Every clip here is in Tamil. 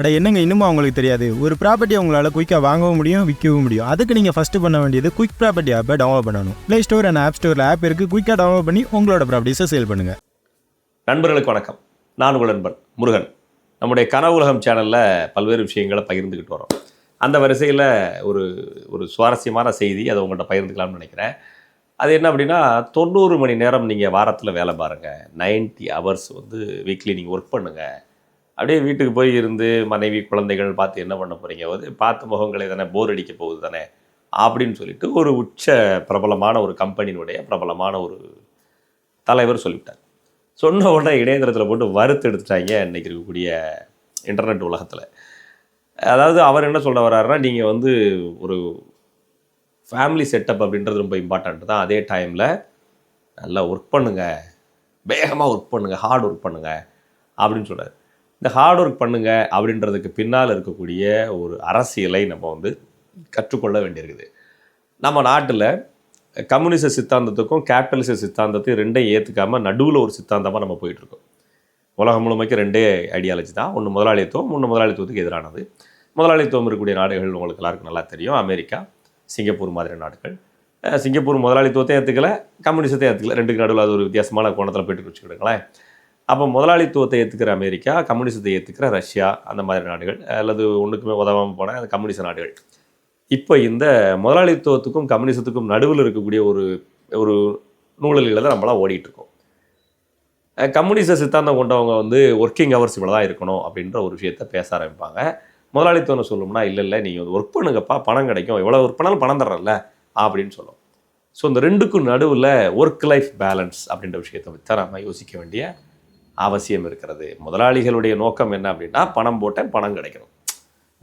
அட என்னங்க இன்னுமா அவங்களுக்கு தெரியாது? ஒரு ப்ராப்பர்ட்டி உங்களால் குயிக்காக வாங்கவும் முடியும் விற்கவும் முடியும். அதுக்கு நீங்கள் ஃபஸ்ட்டு பண்ண வேண்டியது குயிக் ப்ராப்பர்ட்டி ஆப்பை டவுன்லோட் பண்ணணும். ப்ளே ஸ்டோர் அண்ட் ஆப் ஸ்டோரில் ஆப் இருக்குது குயிக்காக டவுன்லோட் பண்ணி உங்களோட ப்ராப்பர்ட்டிஸை சேல் பண்ணுங்கள் நண்பர்களுக்கு வணக்கம். நான் உங்கள் நண்பன் முருகன். நம்முடைய கனவுலகம் சேனலில் பல்வேறு விஷயங்களை பகிர்ந்துக்கிட்டு வரோம். அந்த வரிசையில் ஒரு ஒரு சுவாரஸ்யமான செய்தி அதை உங்கள்கிட்ட பகிர்ந்துக்கலாம்னு நினைக்கிறேன். அது என்ன அப்படின்னா தொண்ணூறு மணி நேரம் நீங்கள் வாரத்தில் வேலை பாருங்கள் 90 ஹவர்ஸ் வந்து வீக்லி நீங்கள் ஒர்க் பண்ணுங்கள் அப்படியே வீட்டுக்கு போய் இருந்து மனைவி குழந்தைகள் பார்த்து என்ன பண்ண போகிறீங்க வந்து பார்த்து முகங்களை தானே போர் அடிக்க போகுது தானே? அப்படின்னு சொல்லிட்டு ஒரு உச்ச பிரபலமான ஒரு கம்பெனியினுடைய பிரபலமான ஒரு தலைவர் சொல்லிவிட்டார். சொன்ன உடனே இணையதளத்தில் போட்டு வறுத்து எடுத்துட்டாங்க இன்றைக்கி இருக்கக்கூடிய இன்டர்நெட் உலகத்தில். அதாவது அவர் என்ன சொல்ல வர்றாருன்னா நீங்கள் வந்து ஒரு ஃபேமிலி செட்டப் அப்படின்றது ரொம்ப இம்பார்ட்டண்ட் தான். அதே டைமில் நல்லா ஒர்க் பண்ணுங்கள் வேகமாக ஒர்க் பண்ணுங்க. ஹார்ட் ஒர்க் பண்ணுங்கள் அப்படின்னு சொல்கிறார் இந்த ஹார்ட் ஒர்க் பண்ணுங்க அப்படின்றதுக்கு பின்னால் இருக்கக்கூடிய ஒரு அரசியலை நம்ம வந்து கற்றுக்கொள்ள வேண்டியிருக்குது. நம்ம நாட்டில் கம்யூனிச சித்தாந்தத்துக்கும் கேபிட்டலிச சித்தாந்தத்தையும் ரெண்டையும் ஏற்றுக்காம நடுவில் ஒரு சித்தாந்தமாக நம்ம போயிட்டுருக்கோம். உலகம் முழுமைக்கு ரெண்டே ஐடியாலஜி தான். ஒன்று முதலாளித்துவம் ஒன்று முதலாளித்துவத்துக்கு எதிரானது. முதலாளித்துவம் இருக்கக்கூடிய நாடுகள் உங்களுக்கு எல்லாருக்கும் நல்லா தெரியும். அமெரிக்கா சிங்கப்பூர் மாதிரி நாடுகள். சிங்கப்பூர் முதலாளித்துவத்தையும் ஏற்றுக்கல கம்யூனிசத்தையும் ஏற்றுக்கல ரெண்டுக்கு நடுவில் அது ஒரு வித்தியாசமான கோணத்தில் போயிட்டு வச்சுக்கிடுங்களேன் அப்போ முதலாளித்துவத்தை ஏற்றுக்கிற அமெரிக்கா கம்யூனிசத்தை ஏற்றுக்கிற ரஷ்யா அந்த மாதிரி நாடுகள் அல்லது ஒன்றுக்குமே உதவாமல் போனால் அந்த கம்யூனிச நாடுகள். இப்போ இந்த முதலாளித்துவத்துக்கும் கம்யூனிசத்துக்கும் நடுவில் இருக்கக்கூடிய ஒரு ஒரு நூலில் தான் நம்மளாம் ஓடிட்டுருக்கோம் கம்யூனிச சித்தாந்தம் கொண்டவங்க வந்து ஒர்க்கிங் ஹவர்ஸ் இவ்வளோ தான் இருக்கணும் அப்படின்ற ஒரு விஷயத்த பேச ஆரம்பிப்பாங்க. முதலாளித்துவம் சொல்லணும்னா இல்லை இல்லை நீங்கள் வந்து ஒர்க் பண்ணுங்கப்பா பணம் கிடைக்கும். எவ்வளோ ஒர்க் பண்ணாலும் பணம் தர்றல அப்படின்னு சொல்லும். ஸோ இந்த ரெண்டுக்கும் நடுவில் ஒர்க் லைஃப் பேலன்ஸ் அப்படின்ற விஷயத்தை வச்சு தான் நம்ம யோசிக்க வேண்டிய அவசியம் இருக்கிறது. முதலாளிகளுடைய நோக்கம் என்ன அப்படின்னா பணம் போட்டேன் பணம் கிடைக்கணும்.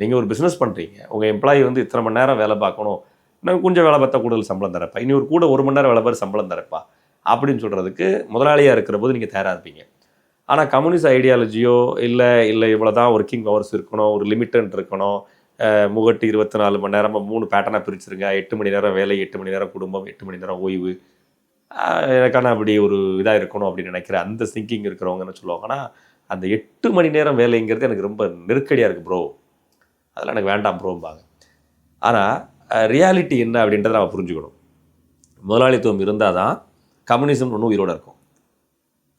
நீங்கள் ஒரு பிஸ்னஸ் பண்ணுறீங்க உங்கள் எம்ப்ளாயி வந்து இத்தனை மணி நேரம் வேலை பார்க்கணும். நான் கொஞ்சம் வேலை பார்த்தா கூடுதல் சம்பளம் தரப்பா? இனி ஒரு கூட ஒரு மணி நேரம் வேலை பார்த்து சம்பளம் தரப்பா? அப்படின்னு சொல்கிறதுக்கு முதலாளியாக இருக்கிற போது நீங்கள் தயாராக இருப்பீங்க. ஆனால் கம்யூனிஸ்ட் ஐடியாலஜியோ இல்லை இல்லை இவ்வளோ தான் ஒர்க்கிங் ஹவர்ஸ் இருக்கணும் ஒரு லிமிட்டன் இருக்கணும். முகட்டு இருபத்தி நாலு மணி நேரமாக மூணு பேட்டர்னாக பிரிச்சிருங்க. எட்டு மணி நேரம் வேலை எட்டு மணி நேரம் குடும்பம் எட்டு மணி நேரம் ஓய்வு. எனக்கான அப்படி ஒரு இதாக இருக்கணும் அப்படின்னு நினைக்கிற அந்த சிங்கிங் இருக்கிறவங்க என்ன சொல்லுவாங்கன்னா அந்த எட்டு மணி நேரம் வேலைங்கிறது எனக்கு ரொம்ப நெருக்கடியாக இருக்குது ப்ரோ அதெல்லாம் எனக்கு வேண்டாம் ப்ரோம்பாங்க ஆனால் ரியாலிட்டி என்ன அப்படின்றத நம்ம புரிஞ்சுக்கணும். முதலாளித்துவம் இருந்தால் தான் கம்யூனிசம் ஒன்று உயிரோட இருக்கும்.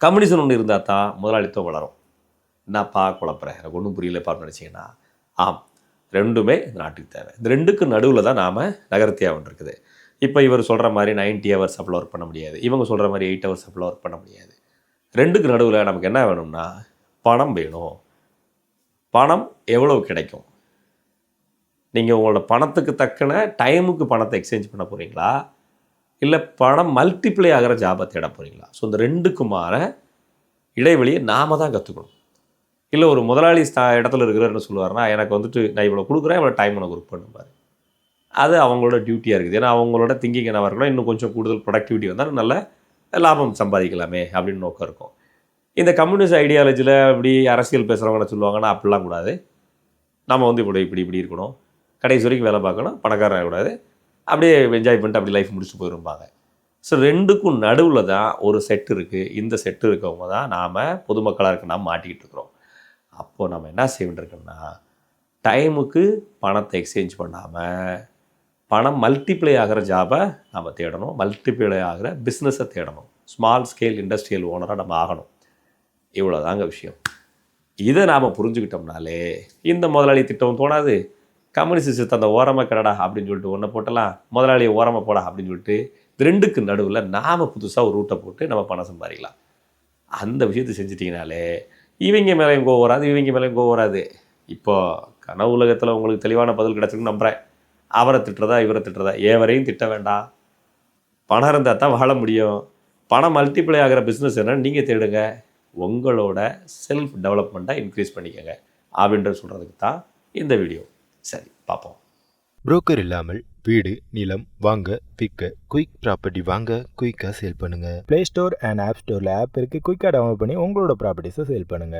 கம்யூனிசம் ஒன்று இருந்தால் தான் முதலாளித்துவம் வளரும். என்னப்பா குழப்புறேன் எனக்கு ஒன்றும் புரியலப்பான்னு நினச்சிங்கன்னா ஆம். ரெண்டுமே இந்த நாட்டுக்கு தேவை. இந்த ரெண்டுக்கு நடுவில் தான் நாம் நகர்த்தியாக ஒன்று இருக்குது. இப்போ இவர் சொல்கிற மாதிரி 90 ஹவர்ஸ் அப்பள ஒர்க் பண்ண முடியாது. இவங்க சொல்கிற மாதிரி எயிட் ஹவர்ஸ் அப்பள ஒர்க் பண்ண முடியாது. ரெண்டுக்கு நடுவில் நமக்கு என்ன வேணும்னா பணம் வேணும். பணம் எவ்வளவு கிடைக்கும்? நீங்கள் உங்களோட பணத்துக்கு தக்கன டைமுக்கு பணத்தை எக்ஸ்சேஞ்ச் பண்ண போகிறீங்களா இல்லை பணம் மல்டிப்ளை ஆகிற ஜாபை தேட போகிறீங்களா ஸோ இந்த ரெண்டுக்குமான இடைவெளியை நாம தான் கற்றுக்கணும் இல்லை ஒரு முதலாளி இடத்துல இருக்கிறன்னு சொல்லுவார்னா எனக்கு வந்துட்டு நான் இவ்வளோ கொடுக்குறேன் இவ்வளோ டைம் உனக்கு ஒர்க் பண்ணுவார் அது அவங்களோட டியூட்டியாக இருக்குது. ஏன்னா அவங்களோட திங்கிங் என்னவாக இருக்கணும்? இன்னும் கொஞ்சம் கூடுதல் ப்ரொடக்டிவிட்டி வந்தால் நல்ல லாபம் சம்பாதிக்கலாமே அப்படின்னு நோக்கம் இருக்கும். இந்த கம்யூனிஸ்ட் ஐடியாலஜியில் இப்படி அரசியல் பேசுகிறவங்கன்னு சொல்லுவாங்கன்னா அப்படிலாம் கூடாது. நம்ம வந்து இப்படி இப்படி இப்படி இருக்கணும். கடைசி வரைக்கும் வேலை பார்க்கணும். பணக்காரன் ஆகக்கூடாது. அப்படியே என்ஜாய் பண்ணிட்டு அப்படி லைஃப் முடிச்சு போயிருப்பாங்க ஸோ ரெண்டுக்கும் நடுவில் தான் ஒரு செட்டு இருக்குது இந்த செட்டு இருக்கவங்க தான் நாம் பொதுமக்களாக இருக்க நாம் மாட்டிக்கிட்டு இருக்கிறோம். அப்போது நம்ம என்ன செய்ய வேண்டியிருக்கோம்னா டைமுக்கு பணத்தை எக்ஸ்சேஞ்ச் பண்ணாமல் பணம் மல்டிப்ளை ஆகிற ஜாபை நம்ம தேடணும். மல்டிப்ளை ஆகிற பிஸ்னஸை தேடணும். ஸ்மால் ஸ்கேல் இண்டஸ்ட்ரியல் ஓனராக நம்ம ஆகணும். இவ்வளோதாங்க விஷயம். இதை நாம் புரிஞ்சுக்கிட்டோம்னாலே இந்த முதலாளி திட்டம் தோணாது கம்யூனிஸ்ட் சித்தம் அந்த ஓரமாக கிடடா அப்படின்னு சொல்லிட்டு ஒன்றை போட்டலாம். முதலாளியை ஓரமாக போடா அப்படின்னு சொல்லிட்டு ரெண்டுக்கு நடுவில் நாம் புதுசாக ஒரு ரூட்டை போட்டு நம்ம பணம் சம்பாதிக்கலாம். அந்த விஷயத்தை செஞ்சிட்டிங்கனாலே இவங்க மேலேயும் கோவம் வராது இவங்க மேலேயும் கோவம் வராது. இப்போது கனவு உலகத்தில் உங்களுக்கு தெளிவான பதில் கிடச்சிருக்குன்னு நம்புகிறேன் அவரை திட்டுறதா இவரை திட்டுறதா? ஏவரையும் திட்ட வேண்டாம். பணம் இருந்தால் தான் வாழ முடியும். பணம் மல்டிப்ளை ஆகிற பிஸ்னஸ் என்னன்னு நீங்கள் தேடுங்க. உங்களோட செல்ஃப் டெவலப்மெண்ட்டை இன்க்ரீஸ் பண்ணிக்கோங்க. அப்படின்ற சொல்கிறதுக்கு தான் இந்த வீடியோ சரி பார்ப்போம். புரோக்கர் இல்லாமல் வீடு நிலம் வாங்க விற்க குயிக் ப்ராப்பர்ட்டி வாங்க குயிக்காக சேல் பண்ணுங்க. ப்ளே ஸ்டோர் அண்ட் ஆப் ஸ்டோரில் ஆப் இருக்குது குயிக்காக டவுன்லோட் பண்ணி உங்களோட ப்ராப்பர்ட்டிஸை சேல் பண்ணுங்கள்